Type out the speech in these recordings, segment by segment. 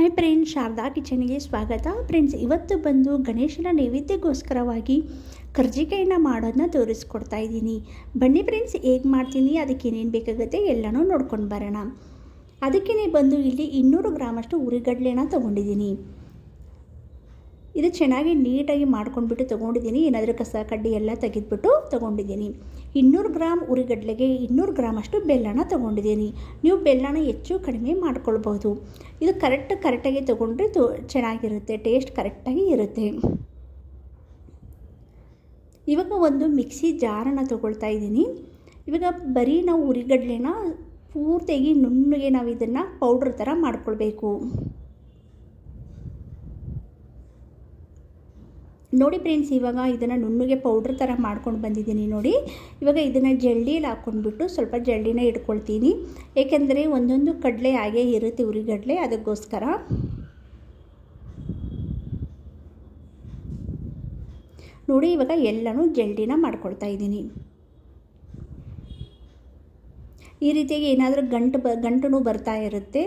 Hi friends Sharada ಕಿಚನ್ಗೆ ಸ್ವಾಗತ. Friends, ಇವತ್ತು ಬಂದು ಗಣೇಶನ ನೈವೇದ್ಯಕ್ಕೋಸ್ಕರವಾಗಿ ಕರ್ಜಿಕಾಯಿನ ಮಾಡೋದನ್ನ ತೋರಿಸ್ಕೊಡ್ತಾ ಇದ್ದೀನಿ. ಬನ್ನಿ ಫ್ರೆಂಡ್ಸ್, ಹೇಗೆ ಮಾಡ್ತೀನಿ, ಅದಕ್ಕೆ ಏನೇನು ಬೇಕಾಗುತ್ತೆ ಎಲ್ಲನೂ ನೋಡ್ಕೊಂಡು ಬರೋಣ. ಅದಕ್ಕೇ ಬಂದು ಇಲ್ಲಿ ಇನ್ನೂರು ಗ್ರಾಮಷ್ಟು ಉರಿಗಡ್ಲೆನ ತೊಗೊಂಡಿದ್ದೀನಿ. ಇದು ಚೆನ್ನಾಗಿ ನೀಟಾಗಿ ಮಾಡ್ಕೊಂಡ್ಬಿಟ್ಟು ತೊಗೊಂಡಿದ್ದೀನಿ. ಏನಾದರೂ ಕಸ, ಕಡ್ಡಿ ಎಲ್ಲ ತೆಗೆದ್ಬಿಟ್ಟು ತೊಗೊಂಡಿದ್ದೀನಿ. ಇನ್ನೂರು ಗ್ರಾಮ್ ಉರಿಗಡ್ಲೆಗೆ ಇನ್ನೂರು ಗ್ರಾಮ್ ಅಷ್ಟು ಬೆಲ್ಲನ ತೊಗೊಂಡಿದ್ದೀನಿ. ನೀವು ಬೆಲ್ಲನ ಹೆಚ್ಚು ಕಡಿಮೆ ಮಾಡ್ಕೊಳ್ಬೋದು ಇದು ಕರೆಕ್ಟ್ ಕರೆಕ್ಟಾಗಿ ತೊಗೊಂಡ್ರೆ ತು ಚೆನ್ನಾಗಿರುತ್ತೆ, ಟೇಸ್ಟ್ ಕರೆಕ್ಟಾಗಿ ಇರುತ್ತೆ. ಇವಾಗ ಒಂದು ಮಿಕ್ಸಿ ಜಾರನ್ನ ತೊಗೊಳ್ತಾ ಇದ್ದೀನಿ. ಇವಾಗ ಬರೀ ನಾವು ಉರಿಗಡ್ಲೆನ ಪೂರ್ತಿಯಾಗಿ ನುಣ್ಣಗೆ ನಾವು ಇದನ್ನು ಪೌಡ್ರ್ ಥರ ಮಾಡ್ಕೊಳ್ಬೇಕು. ನೋಡಿ ಫ್ರೆಂಡ್ಸ್ ಇವಾಗ ಇದನ್ನು ನುಣ್ಣಗೆ ಪೌಡ್ರ್ ಥರ ಮಾಡ್ಕೊಂಡು ಬಂದಿದ್ದೀನಿ ನೋಡಿ. ಇವಾಗ ಇದನ್ನು ಜಲ್ಡೀಲಿ ಹಾಕ್ಕೊಂಡ್ಬಿಟ್ಟು ಸ್ವಲ್ಪ ಜಲ್ಡಿನ ಇಟ್ಕೊಳ್ತೀನಿ. ಏಕೆಂದರೆ ಒಂದೊಂದು ಕಡಲೆ ಹಾಗೆ ಇರುತ್ತೆ ಉರಿಗಡಲೆ, ಅದಕ್ಕೋಸ್ಕರ. ನೋಡಿ, ಇವಾಗ ಎಲ್ಲನೂ ಜಲ್ಡಿನ ಮಾಡ್ಕೊಳ್ತಾ ಇದ್ದೀನಿ. ಈ ರೀತಿಯಾಗಿ ಏನಾದರೂ ಗಂಟು ಬ ಗಂಟು ಬರ್ತಾ ಇರುತ್ತೆ.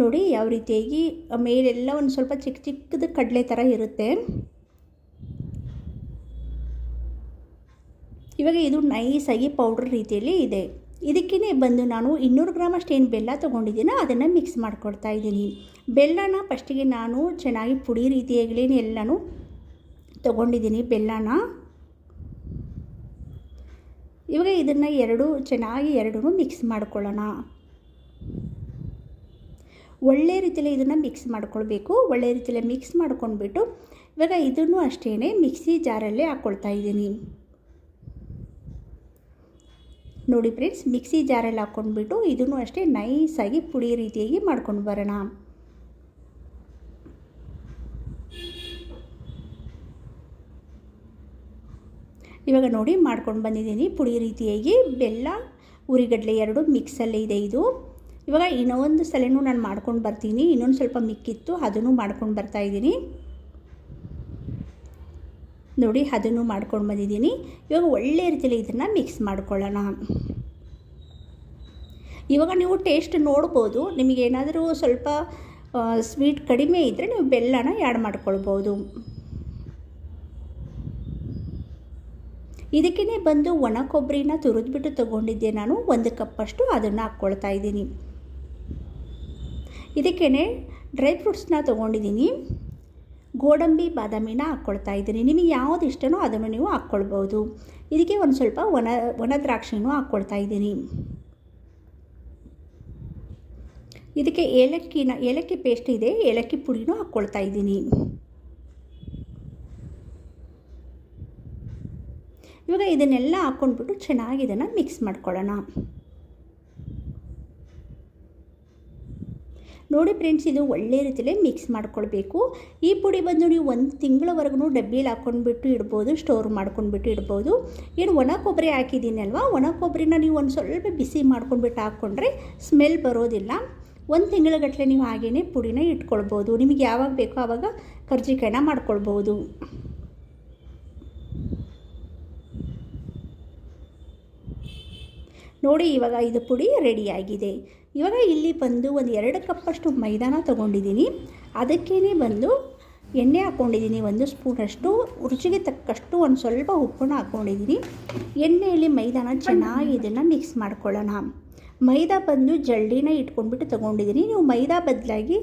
ನೋಡಿ, ಯಾವ ರೀತಿಯಾಗಿ ಮೇಲೆಲ್ಲ ಒಂದು ಸ್ವಲ್ಪ ಚಿಕ್ಕ ಚಿಕ್ಕದು ಕಡಲೆ ಥರ ಇರುತ್ತೆ. ಇವಾಗ ಇದು ನೈಸಾಗಿ ಪೌಡ್ರ್ ರೀತಿಯಲ್ಲಿ ಇದೆ. ಇದಕ್ಕೇ ಬಂದು ನಾನು ಇನ್ನೂರು ಗ್ರಾಮ್ ಅಷ್ಟೇನು ಬೆಲ್ಲ ತೊಗೊಂಡಿದ್ದೀನೋ ಅದನ್ನು ಮಿಕ್ಸ್ ಮಾಡ್ಕೊಡ್ತಾ ಇದ್ದೀನಿ. ಬೆಲ್ಲನ ಫಸ್ಟಿಗೆ ನಾನು ಚೆನ್ನಾಗಿ ಪುಡಿ ರೀತಿಯಾಗಲಿ ಎಲ್ಲನೂ ತೊಗೊಂಡಿದ್ದೀನಿ ಬೆಲ್ಲನ. ಇವಾಗ ಇದನ್ನು ಎರಡು, ಚೆನ್ನಾಗಿ ಎರಡೂ ಮಿಕ್ಸ್ ಮಾಡ್ಕೊಳ್ಳೋಣ. ಒಳ್ಳೆ ರೀತಿಯಲ್ಲಿ ಇದನ್ನು ಮಿಕ್ಸ್ ಮಾಡ್ಕೊಳ್ಬೇಕು. ಒಳ್ಳೆ ರೀತಿಯಲ್ಲಿ ಮಿಕ್ಸ್ ಮಾಡ್ಕೊಂಡ್ಬಿಟ್ಟು ಇವಾಗ ಇದನ್ನು ಅಷ್ಟೇ ಮಿಕ್ಸಿ ಜಾರಲ್ಲೇ ಹಾಕ್ಕೊಳ್ತಾ ಇದ್ದೀನಿ. ನೋಡಿ ಫ್ರೆಂಡ್ಸ್, ಮಿಕ್ಸಿ ಜಾರಲ್ಲಿ ಹಾಕ್ಕೊಂಡ್ಬಿಟ್ಟು ಇದನ್ನು ಅಷ್ಟೇ ನೈಸಾಗಿ ಪುಡಿ ರೀತಿಯಾಗಿ ಮಾಡ್ಕೊಂಡು ಬರೋಣ. ಇವಾಗ ನೋಡಿ ಮಾಡ್ಕೊಂಡು ಬಂದಿದ್ದೀನಿ ಪುಡಿ ರೀತಿಯಾಗಿ. ಬೆಲ್ಲ, ಉರಿಗಡ್ಲೆ ಎರಡು ಮಿಕ್ಸಲ್ಲೇ ಇದೆ ಇದು. ಇವಾಗ ಇನ್ನೊಂದು ಸಲನೂ ನಾನು ಮಾಡ್ಕೊಂಡು ಬರ್ತೀನಿ. ಇನ್ನೊಂದು ಸ್ವಲ್ಪ ಮಿಕ್ಕಿತ್ತು, ಅದನ್ನು ಮಾಡ್ಕೊಂಡು ಬರ್ತಾಯಿದ್ದೀನಿ ನೋಡಿ ಅದನ್ನು ಮಾಡ್ಕೊಂಡು ಬಂದಿದ್ದೀನಿ. ಇವಾಗ ಒಳ್ಳೆ ರೀತಿಯಲ್ಲಿ ಇದನ್ನು ಮಿಕ್ಸ್ ಮಾಡ್ಕೊಳ್ಳೋಣ. ಇವಾಗ ನೀವು ಟೇಸ್ಟ್ ನೋಡ್ಬೋದು. ನಿಮಗೇನಾದರೂ ಸ್ವಲ್ಪ ಸ್ವೀಟ್ ಕಡಿಮೆ ಇದ್ದರೆ ನೀವು ಬೆಲ್ಲನ ಆ್ಯಡ್ ಮಾಡ್ಕೊಳ್ಬೋದು. ಇದಕ್ಕೇ ಬಂದು ಒಣ ಕೊಬ್ಬರಿನ ತುರಿದ್ಬಿಟ್ಟು ತೊಗೊಂಡಿದ್ದೆ ನಾನು. ಒಂದು ಕಪ್ಪಷ್ಟು ಅದನ್ನು ಹಾಕ್ಕೊಳ್ತಾ ಇದ್ದೀನಿ. ಇದಕ್ಕೇ ಡ್ರೈ ಫ್ರೂಟ್ಸ್ನ ತೊಗೊಂಡಿದ್ದೀನಿ. ಗೋಡಂಬಿ ಬಾದಾಮಿನ ಹಾಕ್ಕೊಳ್ತಾ ಇದ್ದೀನಿ. ನಿಮಗೆ ಯಾವುದು ಇಷ್ಟನೋ ಅದನ್ನು ನೀವು ಹಾಕ್ಕೊಳ್ಬೋದು. ಇದಕ್ಕೆ ಒಂದು ಸ್ವಲ್ಪ ಒಣ ಒಣ ದ್ರಾಕ್ಷಿನೂ ಹಾಕ್ಕೊಳ್ತಾ ಇದ್ದೀನಿ. ಇದಕ್ಕೆ ಏಲಕ್ಕಿನ, ಏಲಕ್ಕಿ ಪೇಸ್ಟ್ ಇದೆ. ಏಲಕ್ಕಿ ಪುಡಿನೂ ಹಾಕ್ಕೊಳ್ತಾ ಇದ್ದೀನಿ. ಇವಾಗ ಇದನ್ನೆಲ್ಲ ಹಾಕ್ಕೊಂಡ್ಬಿಟ್ಟು ಚೆನ್ನಾಗಿ ಇದನ್ನು ಮಿಕ್ಸ್ ಮಾಡ್ಕೊಳ್ಳೋಣ. ನೋಡಿ ಫ್ರೆಂಡ್ಸ್, ಇದು ಒಳ್ಳೆ ರೀತಿಯಲ್ಲಿ ಮಿಕ್ಸ್ ಮಾಡ್ಕೊಳ್ಬೇಕು. ಈ ಪುಡಿ ಬಂದು ನೀವು ಒಂದು ತಿಂಗಳವರೆಗೂ ಡಬ್ಬಿಯಲ್ಲಿ ಹಾಕ್ಕೊಂಡ್ಬಿಟ್ಟು ಇಡ್ಬೋದು ಸ್ಟೋರ್ ಮಾಡ್ಕೊಂಡ್ಬಿಟ್ಟು ಇಡ್ಬೋದು. ಏನು ಒಣ ಕೊಬ್ಬರಿ ಹಾಕಿದ್ದೀನಿ ಅಲ್ವಾ ಒಣ ಕೊಬ್ಬರಿನ ನೀವು ಒಂದು ಸ್ವಲ್ಪ ಬಿಸಿ ಮಾಡ್ಕೊಂಡ್ಬಿಟ್ಟು ಹಾಕ್ಕೊಂಡ್ರೆ ಸ್ಮೆಲ್ ಬರೋದಿಲ್ಲ. ಒಂದು ತಿಂಗಳಗಟ್ಟಲೆ ನೀವು ಹಾಗೇ ಪುಡಿನ ಇಟ್ಕೊಳ್ಬೋದು. ನಿಮಗೆ ಯಾವಾಗ ಬೇಕೋ ಆವಾಗ ಕರ್ಜಿಕಾಯಿನ ಮಾಡ್ಕೊಳ್ಬೋದು. ನೋಡಿ, ಇವಾಗ ಇದು ಪುಡಿ ರೆಡಿಯಾಗಿದೆ ಇವಾಗ ಇಲ್ಲಿ ಬಂದು ಒಂದು ಎರಡು ಕಪ್ಪಷ್ಟು ಮೈದಾನ ತೊಗೊಂಡಿದ್ದೀನಿ. ಅದಕ್ಕೇ ಬಂದು ಎಣ್ಣೆ ಹಾಕ್ಕೊಂಡಿದ್ದೀನಿ ಒಂದು ಸ್ಪೂನಷ್ಟು ರುಚಿಗೆ ತಕ್ಕಷ್ಟು ಒಂದು ಸ್ವಲ್ಪ ಉಪ್ಪನ್ನು ಹಾಕ್ಕೊಂಡಿದ್ದೀನಿ ಎಣ್ಣೆಯಲ್ಲಿ ಮೈದಾನ ಚೆನ್ನಾಗಿ ಇದನ್ನು ಮಿಕ್ಸ್ ಮಾಡ್ಕೊಳ್ಳೋಣ. ಮೈದಾ ಬಂದು ಜಳ್ಳಿನ ಇಟ್ಕೊಂಡ್ಬಿಟ್ಟು ತೊಗೊಂಡಿದ್ದೀನಿ. ನೀವು ಮೈದಾ ಬದಲಾಗಿ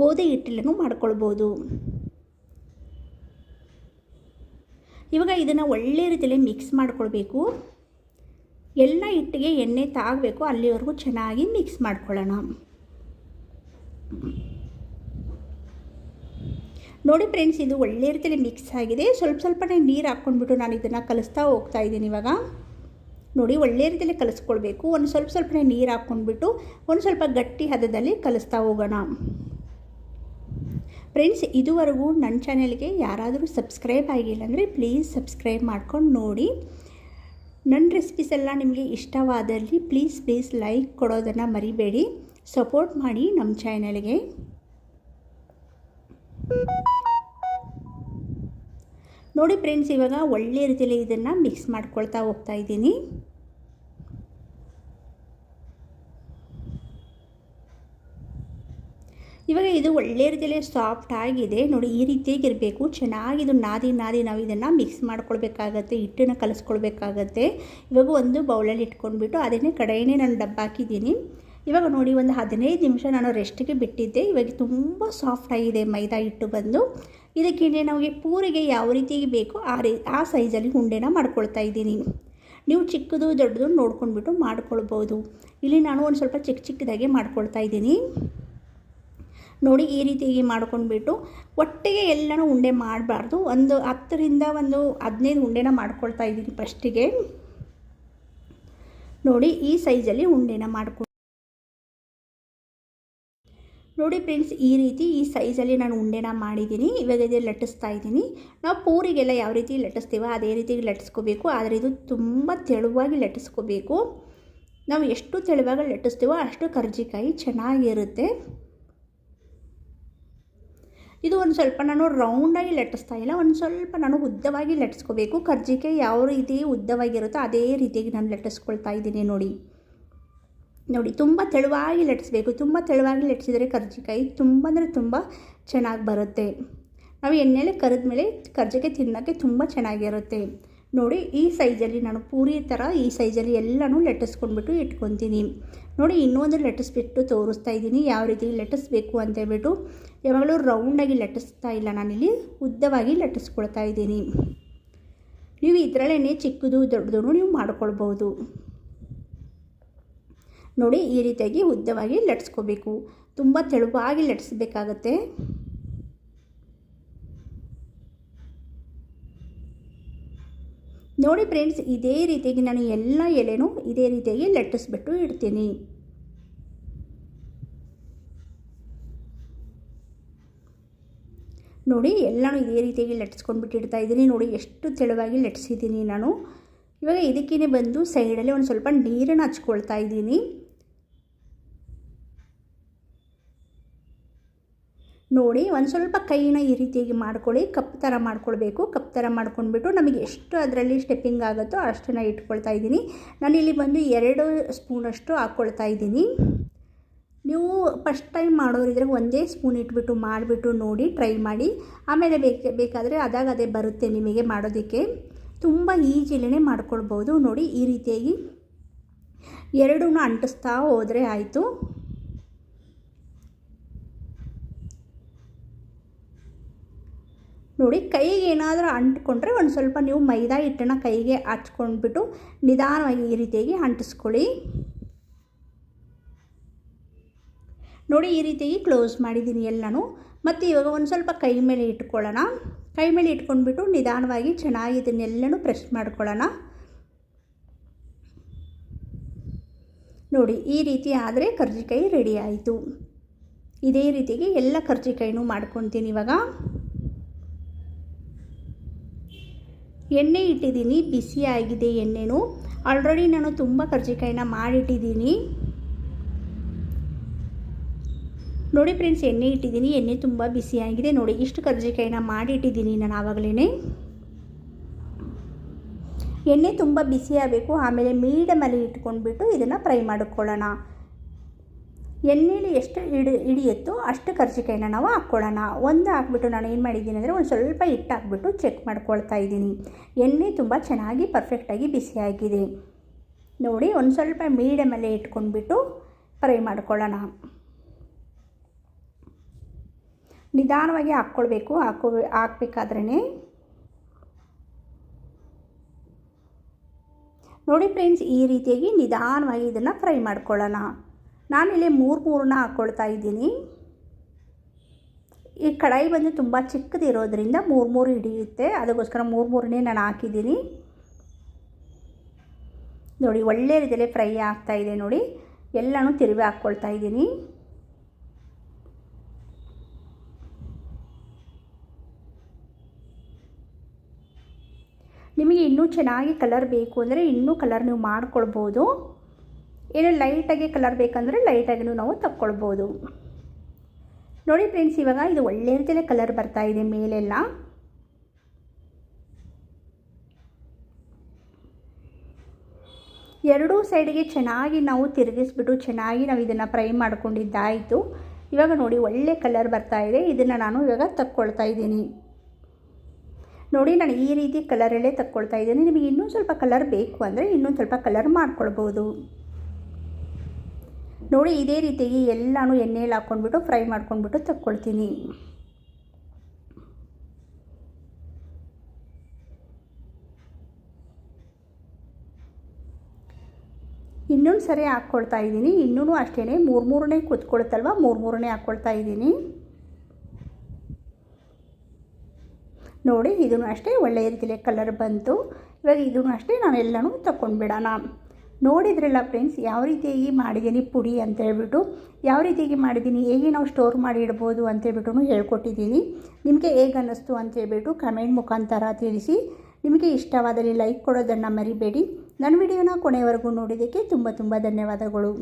ಗೋಧಿ ಹಿಟ್ಟಿಲನ್ನು ಮಾಡ್ಕೊಳ್ಬೋದು. ಇವಾಗ ಇದನ್ನು ಒಳ್ಳೆ ರೀತಿಯಲ್ಲಿ ಮಿಕ್ಸ್ ಮಾಡ್ಕೊಳ್ಬೇಕು. ಎಲ್ಲ ಹಿಟ್ಟಿಗೆ ಎಣ್ಣೆ ತಾಗಬೇಕು, ಅಲ್ಲಿವರೆಗೂ ಚೆನ್ನಾಗಿ ಮಿಕ್ಸ್ ಮಾಡ್ಕೊಳ್ಳೋಣ. ನೋಡಿ ಫ್ರೆಂಡ್ಸ್ ಇದು ಒಳ್ಳೆ ರೀತಿಯಲ್ಲಿ ಮಿಕ್ಸ್ ಆಗಿದೆ. ಸ್ವಲ್ಪ ಸ್ವಲ್ಪನೇ ನೀರು ಹಾಕ್ಕೊಂಡ್ಬಿಟ್ಟು ನಾನು ಇದನ್ನು ಕಲಿಸ್ತಾ ಹೋಗ್ತಾ ಇದ್ದೀನಿ ಇವಾಗ. ನೋಡಿ, ಒಳ್ಳೆ ರೀತಿಯಲ್ಲಿ ಕಲಿಸ್ಕೊಳ್ಬೇಕು. ಒಂದು ಸ್ವಲ್ಪ ಸ್ವಲ್ಪನೇ ನೀರು ಹಾಕ್ಕೊಂಡ್ಬಿಟ್ಟು ಒಂದು ಸ್ವಲ್ಪ ಗಟ್ಟಿ ಹದದಲ್ಲಿ ಕಲಿಸ್ತಾ ಹೋಗೋಣ. ಫ್ರೆಂಡ್ಸ್ ಇದುವರೆಗೂ ನನ್ನ ಚಾನೆಲ್ಗೆ ಯಾರಾದರೂ ಸಬ್ಸ್ಕ್ರೈಬ್ ಆಗಿಲ್ಲ ಅಂದರೆ ಪ್ಲೀಸ್ ಸಬ್ಸ್ಕ್ರೈಬ್ ಮಾಡ್ಕೊಂಡು ನೋಡಿ. ನನ್ನ ರೆಸಿಪೀಸ್ ಎಲ್ಲ ನಿಮಗೆ ಇಷ್ಟವಾದಲ್ಲಿ ಪ್ಲೀಸ್ ಪ್ಲೀಸ್ ಲೈಕ್ ಕೊಡೋದನ್ನು ಮರಿಬೇಡಿ. ಸಪೋರ್ಟ್ ಮಾಡಿ ನಮ್ಮ ಚಾನಲ್ಗೆ ನೋಡಿ ಫ್ರೆಂಡ್ಸ್ ಇವಾಗ ಒಳ್ಳೆಯ ರೀತಿಯಲ್ಲಿ ಇದನ್ನು ಮಿಕ್ಸ್ ಮಾಡ್ಕೊಳ್ತಾ ಹೋಗ್ತಾ ಇದ್ದೀನಿ ಇವಾಗ ಇದು ಒಳ್ಳೆ ರೀತಿಯಲ್ಲಿ ಸಾಫ್ಟ್ ಆಗಿದೆ. ನೋಡಿ, ಈ ರೀತಿಯಾಗಿ ಇರಬೇಕು ಚೆನ್ನಾಗಿ ಇದು ನಾದಿ ನಾದಿ ನಾವು ಇದನ್ನು ಮಿಕ್ಸ್ ಮಾಡ್ಕೊಳ್ಬೇಕಾಗತ್ತೆ, ಹಿಟ್ಟನ್ನು ಕಲಿಸ್ಕೊಳ್ಬೇಕಾಗತ್ತೆ. ಇವಾಗ ಒಂದು ಬೌಲಲ್ಲಿ ಇಟ್ಕೊಂಡ್ಬಿಟ್ಟು ಅದನ್ನೇ ಕಡೆಯೇ ನಾನು ಡಬ್ಬ ಹಾಕಿದ್ದೀನಿ. ಇವಾಗ ನೋಡಿ, ಒಂದು ಹದಿನೈದು ನಿಮಿಷ ನಾನು ರೆಸ್ಟಿಗೆ ಬಿಟ್ಟಿದ್ದೆ. ಇವಾಗ ತುಂಬ ಸಾಫ್ಟ್ ಆಗಿದೆ ಮೈದಾ ಹಿಟ್ಟು ಬಂದು. ಇದಕ್ಕೆ ನಮಗೆ ಪೂರಿಗೆ ಯಾವ ರೀತಿಯಾಗಿ ಬೇಕೋ ಆ ರೀ, ಆ ಸೈಜಲ್ಲಿ ಉಂಡೆನ ಮಾಡ್ಕೊಳ್ತಾ ಇದ್ದೀನಿ. ನೀವು ಚಿಕ್ಕದು, ದೊಡ್ಡದು ನೋಡ್ಕೊಂಡ್ಬಿಟ್ಟು ಮಾಡ್ಕೊಳ್ಬೋದು. ಇಲ್ಲಿ ನಾನು ಒಂದು ಸ್ವಲ್ಪ ಚಿಕ್ಕ ಚಿಕ್ಕದಾಗೆ ಮಾಡ್ಕೊಳ್ತಾ ಇದ್ದೀನಿ. ನೋಡಿ ಈ ರೀತಿಯಾಗಿ ಮಾಡ್ಕೊಂಡ್ಬಿಟ್ಟು ಒಟ್ಟಿಗೆ ಎಲ್ಲನೂ ಉಂಡೆ ಮಾಡಬಾರ್ದು. ಒಂದು ಹತ್ತರಿಂದ ಒಂದು ಹದಿನೈದು ಉಂಡೆನ ಮಾಡ್ಕೊಳ್ತಾ ಇದ್ದೀನಿ ಫಸ್ಟಿಗೆ. ನೋಡಿ ಈ ಸೈಜಲ್ಲಿ ಉಂಡೆನ ಮಾಡ್ಕೊ ನೋಡಿ ಫ್ರೆಂಡ್ಸ್, ಈ ರೀತಿ ಈ ಸೈಜಲ್ಲಿ ನಾನು ಉಂಡೆನ ಮಾಡಿದ್ದೀನಿ. ಇವಾಗ ಇದು ಲಟ್ಟಿಸ್ತಾ ಇದ್ದೀನಿ. ನಾವು ಪೂರಿಗೆಲ್ಲ ಯಾವ ರೀತಿ ಲಟ್ಟಿಸ್ತೀವೋ ಅದೇ ರೀತಿ ಲಟ್ಟಿಸ್ಕೋಬೇಕು. ಆದರೆ ಇದು ತುಂಬ ತೆಳುವಾಗಿ ಲಟ್ಟಿಸ್ಕೋಬೇಕು. ನಾವು ಎಷ್ಟು ತೆಳುವಾಗಿ ಲಟ್ಟಿಸ್ತೀವೋ ಅಷ್ಟು ಕರ್ಜಿಕಾಯಿ ಚೆನ್ನಾಗಿರುತ್ತೆ. ಇದು ಒಂದು ಸ್ವಲ್ಪ ನಾನು ರೌಂಡಾಗಿ ಲಟ್ಟಿಸ್ತಾ ಇಲ್ಲ, ಒಂದು ಸ್ವಲ್ಪ ನಾನು ಉದ್ದವಾಗಿ ಲಟ್ಟಿಸ್ಕೋಬೇಕು. ಕರ್ಜಿಕಾಯಿ ಯಾವ ರೀತಿ ಉದ್ದವಾಗಿರುತ್ತೋ ಅದೇ ರೀತಿಯಾಗಿ ನಾನು ಲಟ್ಟಿಸ್ಕೊಳ್ತಾ ಇದ್ದೀನಿ ನೋಡಿ. ನೋಡಿ, ತುಂಬ ತೆಳುವಾಗಿ ಲಟ್ಟಿಸ್ಬೇಕು. ತುಂಬ ತೆಳುವಾಗಿ ಲಟ್ಟಿಸಿದರೆ ಕರ್ಜಿಕಾಯಿ ತುಂಬ ಅಂದರೆ ತುಂಬ ಚೆನ್ನಾಗಿ ಬರುತ್ತೆ. ನಾವು ಎಣ್ಣೆಲೆ ಕರಿದ ಮೇಲೆ ಕರ್ಜಿಕಾಯಿ ತಿನ್ನೋಕ್ಕೆ ತುಂಬ ಚೆನ್ನಾಗಿರುತ್ತೆ. ನೋಡಿ, ಈ ಸೈಜಲ್ಲಿ ನಾನು ಪೂರಿ ಥರ ಈ ಸೈಜಲ್ಲಿ ಎಲ್ಲನೂ ಲಟ್ಟಿಸ್ಕೊಂಡ್ಬಿಟ್ಟು ಇಟ್ಕೊತೀನಿ. ನೋಡಿ, ಇನ್ನೊಂದು ಲಟ್ಟಿಸ್ಬಿಟ್ಟು ತೋರಿಸ್ತಾ ಇದ್ದೀನಿ, ಯಾವ ರೀತಿ ಲಟ್ಟಿಸ್ಬೇಕು ಅಂತ ಹೇಳ್ಬಿಟ್ಟು. ಯಾವಾಗಲೂ ರೌಂಡಾಗಿ ಲಟ್ಟಿಸ್ತಾ ಇಲ್ಲ. ನಾನಿಲ್ಲಿ ಉದ್ದವಾಗಿ ಲಟ್ಟಿಸ್ಕೊಳ್ತಾ ಇದ್ದೀನಿ. ನೀವು ಇದರಲ್ಲೇ ಚಿಕ್ಕದು ದೊಡ್ಡದು ನೀವು ಮಾಡ್ಕೊಳ್ಬೋದು ನೋಡಿ, ಈ ರೀತಿಯಾಗಿ ಉದ್ದವಾಗಿ ಲಟ್ಸ್ಕೋಬೇಕು ತುಂಬ ತೆಳುವಾಗಿ ಲಟ್ಸ್ಬೇಕಾಗತ್ತೆ ನೋಡಿ ಫ್ರೆಂಡ್ಸ್ ಇದೇ ರೀತಿಯಾಗಿ ನಾನು ಎಲ್ಲ ಎಲೆನೂ ಇದೇ ರೀತಿಯಾಗಿ ಲಟ್ಟಿಸ್ಬಿಟ್ಟು ಇಡ್ತೀನಿ. ನೋಡಿ, ಎಲ್ಲನೂ ಇದೇ ರೀತಿಯಾಗಿ ಲಟ್ಸ್ಕೊಂಡು ಬಿಟ್ಟಿಡ್ತಾ ಇದ್ದೀನಿ. ನೋಡಿ, ಎಷ್ಟು ತೆಳುವಾಗಿ ಲಟ್ಸಿದ್ದೀನಿ ನಾನು. ಇವಾಗ ಇದಕ್ಕೇ ಬಂದು ಸೈಡಲ್ಲಿ ಒಂದು ಸ್ವಲ್ಪ ನೀರನ್ನು ಹಚ್ಕೊಳ್ತಾ ಇದ್ದೀನಿ. ನೋಡಿ, ಒಂದು ಸ್ವಲ್ಪ ಕೈನ ಈ ರೀತಿಯಾಗಿ ಮಾಡ್ಕೊಳ್ಳಿ. ಕಪ್ ಥರ ಮಾಡ್ಕೊಳ್ಬೇಕು. ಕಪ್ ಥರ ಮಾಡ್ಕೊಂಡ್ಬಿಟ್ಟು ನಮಗೆ ಎಷ್ಟು ಅದರಲ್ಲಿ ಸ್ಟೆಪ್ಪಿಂಗ್ ಆಗುತ್ತೋ ಅಷ್ಟನ್ನು ಇಟ್ಕೊಳ್ತಾ ಇದ್ದೀನಿ. ನಾನಿಲ್ಲಿ ಬಂದು ಎರಡು ಸ್ಪೂನಷ್ಟು ಹಾಕ್ಕೊಳ್ತಾ ಇದ್ದೀನಿ. ನೀವು ಫಸ್ಟ್ ಟೈಮ್ ಮಾಡೋರಿದ್ರೆ ಒಂದೇ ಸ್ಪೂನ್ ಇಟ್ಬಿಟ್ಟು ಮಾಡಿಬಿಟ್ಟು ನೋಡಿ ಟ್ರೈ ಮಾಡಿ. ಆಮೇಲೆ ಬೇಕು, ಬೇಕಾದರೆ ಅದಾಗ ಅದೇ ಬರುತ್ತೆ ನಿಮಗೆ ಮಾಡೋದಕ್ಕೆ. ತುಂಬ ಈಜಿಲೇ ಮಾಡ್ಕೊಳ್ಬೋದು. ನೋಡಿ, ಈ ರೀತಿಯಾಗಿ ಎರಡೂ ಅಂಟಿಸ್ತಾ ಹೋದರೆ ಆಯಿತು. ನೋಡಿ, ಕೈಗೆ ಏನಾದರೂ ಅಂಟ್ಕೊಂಡ್ರೆ ಒಂದು ಸ್ವಲ್ಪ ನೀವು ಮೈದಾ ಹಿಟ್ಟನ್ನು ಕೈಗೆ ಹಚ್ಕೊಂಡ್ಬಿಟ್ಟು ನಿಧಾನವಾಗಿ ಈ ರೀತಿಯಾಗಿ ಅಂಟಿಸ್ಕೊಳ್ಳಿ. ನೋಡಿ ಈ ರೀತಿಯಾಗಿ ಕ್ಲೋಸ್ ಮಾಡಿದ್ದೀನಿ ಎಲ್ಲನೂ. ಮತ್ತು ಇವಾಗ ಒಂದು ಸ್ವಲ್ಪ ಕೈ ಮೇಲೆ ಇಟ್ಕೊಳ್ಳೋಣ. ಕೈ ಮೇಲೆ ಇಟ್ಕೊಂಡ್ಬಿಟ್ಟು ನಿಧಾನವಾಗಿ ಚೆನ್ನಾಗಿ ಇದನ್ನೆಲ್ಲನೂ ಪ್ರೆಸ್ ಮಾಡ್ಕೊಳ್ಳೋಣ. ನೋಡಿ ಈ ರೀತಿ ಆದರೆ ಕರ್ಜಿಕಾಯಿ ರೆಡಿ ಆಯಿತು. ಇದೇ ರೀತಿಗೆ ಎಲ್ಲ ಕರ್ಜಿಕಾಯಿನೂ ಮಾಡ್ಕೊತೀನಿ ಇವಾಗ. ಎಣ್ಣೆ ಇಟ್ಟಿದ್ದೀನಿ ಬಿಸಿ ಆಗಿದೆ ಎಣ್ಣೆನೂ. ಆಲ್ರೆಡಿ ನಾನು ತುಂಬ ಕರ್ಜಿಕಾಯಿನ ಮಾಡಿಟ್ಟಿದ್ದೀನಿ. ನೋಡಿ ಫ್ರೆಂಡ್ಸ್, ಎಣ್ಣೆ ಇಟ್ಟಿದ್ದೀನಿ. ಎಣ್ಣೆ ತುಂಬ ಬಿಸಿಯಾಗಿದೆ ನೋಡಿ, ಇಷ್ಟು ಕರ್ಜಿಕಾಯಿನ ಮಾಡಿಟ್ಟಿದ್ದೀನಿ ನಾನು ಆವಾಗಲೇ ಎಣ್ಣೆ ತುಂಬ ಬಿಸಿ ಆಗಬೇಕು. ಆಮೇಲೆ ಮೀಡಿಯಮಲ್ಲಿ ಇಟ್ಕೊಂಡ್ಬಿಟ್ಟು ಇದನ್ನು ಫ್ರೈ ಮಾಡಿಕೊಳ್ಳೋಣ. ಎಣ್ಣೆಲಿ ಎಷ್ಟು ಹಿಡಿ, ಹಿಡಿಯುತ್ತೋ ಅಷ್ಟು ಕರ್ಜಿಕಾಯಿನ ನಾವು ಹಾಕ್ಕೊಳ್ಳೋಣ. ಒಂದು ಹಾಕ್ಬಿಟ್ಟು ನಾನು ಏನು ಮಾಡಿದ್ದೀನಿ ಅಂದರೆ ಒಂದು ಸ್ವಲ್ಪ ಹಿಟ್ಟು ಹಾಕ್ಬಿಟ್ಟು ಚೆಕ್ ಮಾಡ್ಕೊಳ್ತಾ ಇದ್ದೀನಿ. ಎಣ್ಣೆ ತುಂಬ ಚೆನ್ನಾಗಿ ಪರ್ಫೆಕ್ಟಾಗಿ ಬಿಸಿಯಾಗಿದೆ ನೋಡಿ, ಒಂದು ಸ್ವಲ್ಪ ಮೀಡಿಯಮಲ್ಲೇ ಇಟ್ಕೊಂಡ್ಬಿಟ್ಟು ಫ್ರೈ ಮಾಡ್ಕೊಳ್ಳೋಣ. ನಿಧಾನವಾಗಿ ಹಾಕ್ಕೊಳ್ಬೇಕು. ಹಾಕೋ ಹಾಕ್ಬೇಕಾದ್ರೇ ನೋಡಿ ಫ್ರೆಂಡ್ಸ್, ಈ ರೀತಿಯಾಗಿ ನಿಧಾನವಾಗಿ ಇದನ್ನು ಫ್ರೈ ಮಾಡ್ಕೊಳ್ಳೋಣ. ನಾನಿಲ್ಲಿ ಮೂರು ಮೂರನ್ನ ಹಾಕ್ಕೊಳ್ತಾ ಇದ್ದೀನಿ. ಈ ಕಡಾಯಿ ಬಂದು ತುಂಬ ಚಿಕ್ಕದಿರೋದ್ರಿಂದ ಮೂರು ಮೂರು ಹಿಡಿಯುತ್ತೆ. ಅದಕ್ಕೋಸ್ಕರ ಮೂರು ಮೂರನೇ ನಾನು ಹಾಕಿದ್ದೀನಿ. ನೋಡಿ, ಒಳ್ಳೆ ರೀತಿಯಲ್ಲಿ ಫ್ರೈ ಆಗ್ತಾಯಿದೆ ನೋಡಿ. ಎಲ್ಲನೂ ತಿರುವಿ ಹಾಕ್ಕೊಳ್ತಾ ಇದ್ದೀನಿ. ನಿಮಗೆ ಇನ್ನೂ ಚೆನ್ನಾಗಿ ಕಲರ್ ಬೇಕು ಅಂದರೆ ಇನ್ನೂ ಕಲರ್ ನೀವು ಮಾಡ್ಕೊಳ್ಬೋದು. ಏನು ಲೈಟಾಗಿ ಕಲರ್ ಬೇಕಂದರೆ ಲೈಟಾಗಿನೂ ನಾವು ತಕ್ಕೊಳ್ಬೋದು. ನೋಡಿ ಫ್ರೆಂಡ್ಸ್ ಇವಾಗ ಇದು ಒಳ್ಳೆ ರೀತಿಯಲ್ಲೇ ಕಲರ್ ಬರ್ತಾ ಇದೆ ಮೇಲೆಲ್ಲ. ಎರಡೂ ಸೈಡಿಗೆ ಚೆನ್ನಾಗಿ ನಾವು ತಿರುಗಿಸ್ಬಿಟ್ಟು ಚೆನ್ನಾಗಿ ನಾವು ಇದನ್ನು ಫ್ರೈ ಮಾಡ್ಕೊಂಡಿದ್ದಾಯಿತು. ಇವಾಗ ನೋಡಿ ಒಳ್ಳೆ ಕಲರ್ ಬರ್ತಾ ಇದೆ. ಇದನ್ನು ನಾನು ಇವಾಗ ತಕ್ಕೊಳ್ತಾ ಇದ್ದೀನಿ. ನೋಡಿ, ನಾನು ಈ ರೀತಿ ಕಲರಲ್ಲೇ ತಕ್ಕೊಳ್ತಾ ಇದ್ದೀನಿ. ನಿಮಗೆ ಇನ್ನೂ ಸ್ವಲ್ಪ ಕಲರ್ ಬೇಕು ಅಂದರೆ ಇನ್ನೊಂದು ಸ್ವಲ್ಪ ಕಲರ್ ಮಾಡ್ಕೊಳ್ಬೋದು. ನೋಡಿ, ಇದೇ ರೀತಿಯಾಗಿ ಎಲ್ಲನೂ ಎಣ್ಣೆಯಲ್ಲಿ ಹಾಕ್ಕೊಂಡ್ಬಿಟ್ಟು ಫ್ರೈ ಮಾಡ್ಕೊಂಡ್ಬಿಟ್ಟು ತಕ್ಕೊಳ್ತೀನಿ. ಇನ್ನೊಂದು ಸರಿ ಹಾಕ್ಕೊಳ್ತಾ ಇದ್ದೀನಿ. ಇನ್ನೂ ಅಷ್ಟೇ ಮೂರು ಮೂರನೇ ಕೂತ್ಕೊಳುತ್ತಲ್ವ? ಮೂರು ಮೂರನೇ ಹಾಕ್ಕೊಳ್ತಾ ಇದ್ದೀನಿ. ನೋಡಿ ಇದೂ ಅಷ್ಟೇ ಒಳ್ಳೆಯ ರೀತಿಯಲ್ಲಿ ಕಲರ್ ಬಂತು. ಇವಾಗ ಇದನ್ನು ಅಷ್ಟೇ ನಾವೆಲ್ಲನೂ ತಗೊಂಡ್ಬಿಡೋಣ ನೋಡಿದ್ರಲ್ಲ ಫ್ರೆಂಡ್ಸ್ ಯಾವ ರೀತಿಯಾಗಿ ಮಾಡಿದ್ದೀನಿ ಪುಡಿ ಅಂತ ಹೇಳ್ಬಿಟ್ಟು, ಯಾವ ರೀತಿಯಾಗಿ ಮಾಡಿದ್ದೀನಿ, ಹೇಗೆ ನಾವು ಸ್ಟೋರ್ ಮಾಡಿ ಇಡ್ಬೋದು ಅಂತೇಳ್ಬಿಟ್ಟು ಹೇಳ್ಕೊಟ್ಟಿದ್ದೀನಿ. ನಿಮಗೆ ಹೇಗೆ ಅನ್ನಿಸ್ತು ಅಂತೇಳ್ಬಿಟ್ಟು ಕಮೆಂಟ್ ಮುಖಾಂತರ ತಿಳಿಸಿ. ನಿಮಗೆ ಇಷ್ಟವಾದಲ್ಲಿ ಲೈಕ್ ಕೊಡೋದನ್ನು ಮರಿಬೇಡಿ. ನನ್ನ ವಿಡಿಯೋನ ಕೊನೆವರೆಗೂ ನೋಡಿದ್ದಕ್ಕೆ ತುಂಬ ತುಂಬ ಧನ್ಯವಾದಗಳು.